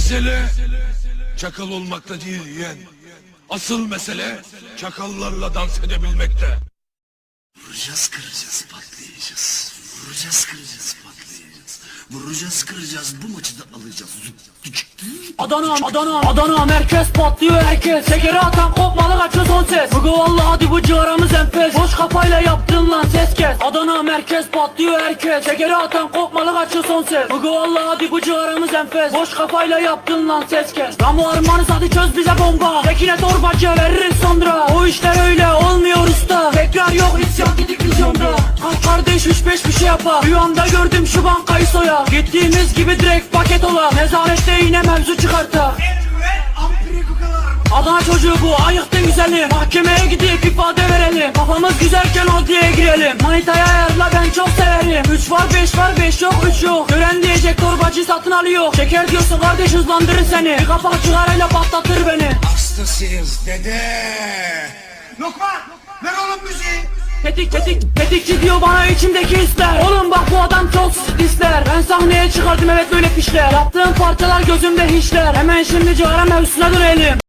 Mesele çakal olmakta değil yeğen. Asıl mesele çakallarla dans edebilmekte. Vuracağız kıracağız patlayacağız. Vuracağız kıracağız patlayacağız. Vuracağız kıracağız bu maçı da alacağız. Adana, Adana, Adana merkez patlıyor herkes Şekeri atan kopmalı kaçıyor son ses Bugü vallahi hadi bu ciğaramız enfes Boş kafayla yaptın lan ses kes Merkez patlıyor herkes. Şekeri atan kopmalı kaçıyor son ses. Bugü vallahi hadi bu ciğaramız enfes. Boş kafayla yaptın lan ses kes. Ramu armanız hadi çöz bize bomba. Tekine torbacı veririz sonra. O işler öyle olmuyor usta. Tekrar yok isyan gidik vizyonda. Kalk kardeş üç beş bir şey yapar. Rüyamda gördüm şu bankayı soya. Gittiğimiz gibi direkt paket ola. Nezarette yine mevzu çıkarta Adana çocuğu bu ayıktın güzeli Mahkemeye gidip ifade verelim. Kafamız güzelken adliyeye girelim. Manitaya çok severim. 3 var 5 var 5 yok 3 yok. Gören diyecek torbacı satın alıyor. Şeker diyorsa kardeş hızlandırır seni. Bir kapak çıkarayla patlatır beni. Hastasıyız dede. Lokman ver oğlum müziği. Tetik tetik tetikçi diyor bana içimdeki hisler. Oğlum bak bu adam çok ister. Ben sahneye çıkardım evet böyle fişler Yaptığım parçalar gözümde hiçler. Hemen şimdi cigara mevzusuna dönelim